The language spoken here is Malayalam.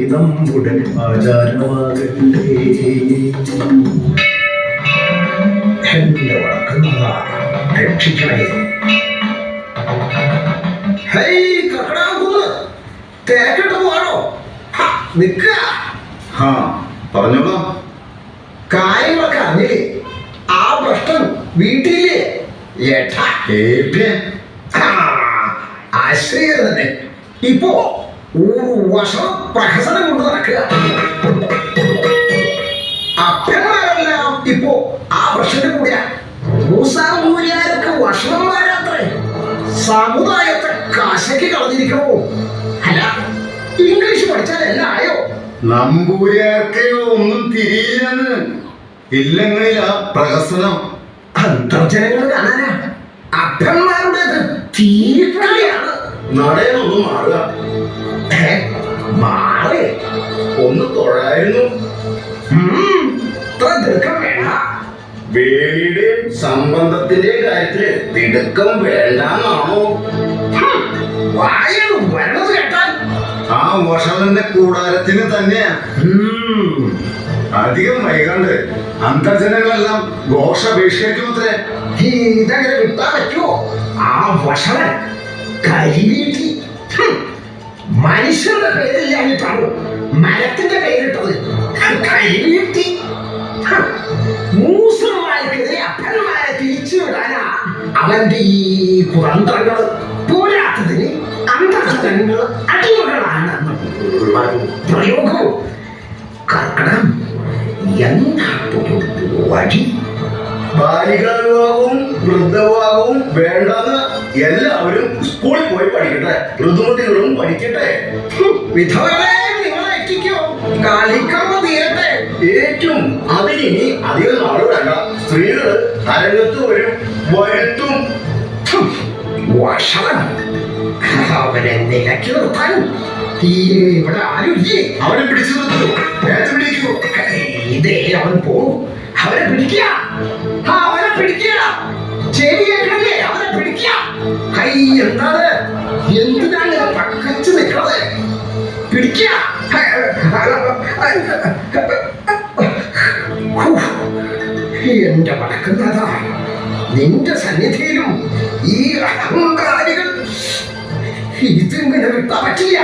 നമ്മുടെ ആചാരമാകട്ടെ. എന്റെ വഴക്കുന്ന രക്ഷിക്കണേ. ഹേയ് കക്കടാകുന്ന് തിരക്കിട്ട് പോവാണോ? ഹ, നിക്ക. ആ പറഞ്ഞോളൂ. കാര്യങ്ങളൊക്കെ അറിഞ്ഞില്ലേ? ആ പ്രശ്നം വീട്ടിലേ ഏട്ടാ ആശ്രയ തന്നെ ഇപ്പോ ഒരു വർഷം പ്രഹസനം കൊണ്ട് നടക്കുക അപ്പന്മാരെല്ലാം ഇപ്പോ ആ പ്രശ്നത്തിന് കൂടിയ. മൂസാമൂര്യാരൊക്കെ വർഷന്മാരാത്രേ സമുദായത്തെ കാശയ്ക്ക് കളഞ്ഞിരിക്കണോ? അല്ല ഇംഗ്ലീഷ് പഠിച്ചാൽ എല്ലാം ആയോ? നമ്പൂരിയാർക്കയോ ഒന്നും തിരിയില്ലെന്ന്. ആ പ്രഹസനം. അന്തർജനങ്ങൾ കാണാനാ. അപ്പന്മാരുടേത് തീർക്കളിയാണ് നടയൊന്നും മാറുക. മാറി. ഒന്ന് തൊഴായിരുന്നു ദീർഘം വേണ്ട. വേലിയുടെയും സംബന്ധത്തിന്റെയും കാര്യത്തിൽ തിടുക്കം വേണ്ടെന്നാണോ? വായു വരണത് കേട്ടാൽ. ആ വഷളന്റെ കൂടാരത്തിന് തന്നെയാ. ഉം, അധികം വൈകാണ്ട് അന്തർജനങ്ങളെല്ലാം ഘോഷാപേക്ഷിക്കുമത്രേ ഇതങ്ങനെ വിട്ടാ പറ്റുമോ? ആ വഷളൻ കരിവീട്ടി കരിവീട്ടി ഹും, മൂസന്മാർക്കെതിരെ അപ്പന്മാരെ തിരിച്ചുവിടാനാ അവന്റെ ഈ കുറന്തങ്ങൾ പോരാത്തതിന് അന്തർജനങ്ങൾ അടിമകളാണ് പ്രയോഗവും കർക്കടം എന്താ വഴി. ബാലികാ വിവാഹവും വൃദ്ധവിവാഹവും വേണ്ടെന്ന് എല്ലാവരും സ്കൂളിൽ പോയി പഠിക്കട്ടെ. ഋതുമതികളും പഠിക്കട്ടെ. വിധവകളെ സ്ത്രീകൾ അരങ്ങത്ത് വരും വരുത്തും അവരെ നിലയ്ക്ക് നിർത്താൻ ഇവിടെ ആരുമില്ലേ അവനെ പിടിച്ചു നിർത്തൂ പിടിക്കൂ ഇതേ അവൻ പോവും അവനെ പിടിക്കുക ആ, അവനെ പിടിക്കുക ചെവിയേക്കല്ലേ അവനെ പിടിക്കുക കൈ എന്താണ് എന്തിനാണ് പക്കച്ച് നിൽക്കണത് പിടിക്കുക എന്റെ വടക്കുന്നതാ നിന്റെ സന്നിധിയിലും ഈ അഹങ്കാരികൾ ഇതിങ്ങനെ വിട്ടാ പറ്റില്ല.